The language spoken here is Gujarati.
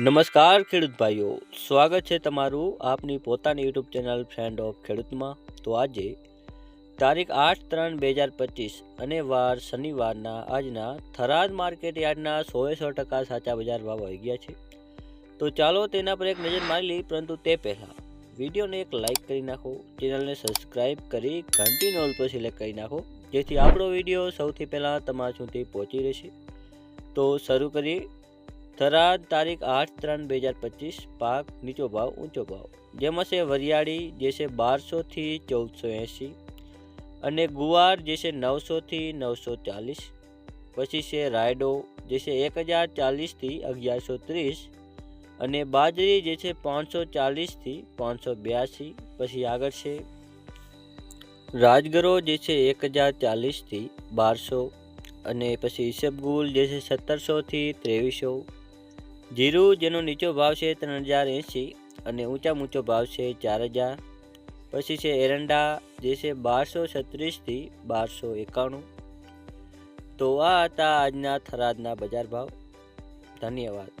નમસ્કાર ખેડૂત ભાઈઓ, સ્વાગત છે તમારું આપની પોતાની યુટ્યુબ ચેનલ ફ્રેન્ડ ઓફ ખેડૂતમાં. તો આજે તારીખ આઠ ત્રણ બે હજાર પચીસ અને વાર શનિવારના આજના થરાદ માર્કેટ યાર્ડના સોએ સો ટકા સાચા બજાર ભાવ આવી ગયા છે. તો ચાલો તેના પર એક નજર મારી લઈ પરંતુ તે પહેલાં વિડીયોને એક લાઇક કરી નાખો, ચેનલને સબસ્ક્રાઇબ કરી ઘંટી નોલ પર સિલેક્ટ કરી નાખો, જેથી આપણો વીડિયો સૌથી પહેલાં તમારા સુધી પહોંચી રહેશે. તો શરૂ કરીએ. થરાદ તારીખ આઠ ત્રણ બે હજાર પચીસ, પાક નીચો ભાવ, ઊંચો ભાવ. જેમાં છે વરિયાળી, જે છે બારસોથી ચૌદસો એંસી અને ગુવાર, જે છે નવસોથી નવસો ચાલીસ. પછી છે રાયડો, જે છે એક હજાર ચાલીસથી અગિયારસો ત્રીસ અને બાજરી, જે છે પાંચસો ચાલીસથી પાંચસો બ્યાસી. પછી આગળ છે રાજગરો, જે છે એક હજાર ચાલીસથી બારસો અને પછી ઈસબગુલ, જે છે સત્તરસોથી ત્રેવીસો. જીરું, જેનો નીચો ભાવ છે ત્રણ હજાર એંસી અને ઊંચા ઊંચો ભાવ છે ચાર હજાર. પછી છે એરંડા, જે છે બારસો છત્રીસથી બારસો એકાણું. તો આ હતા આજના થરાદના બજાર ભાવ. ધન્યવાદ.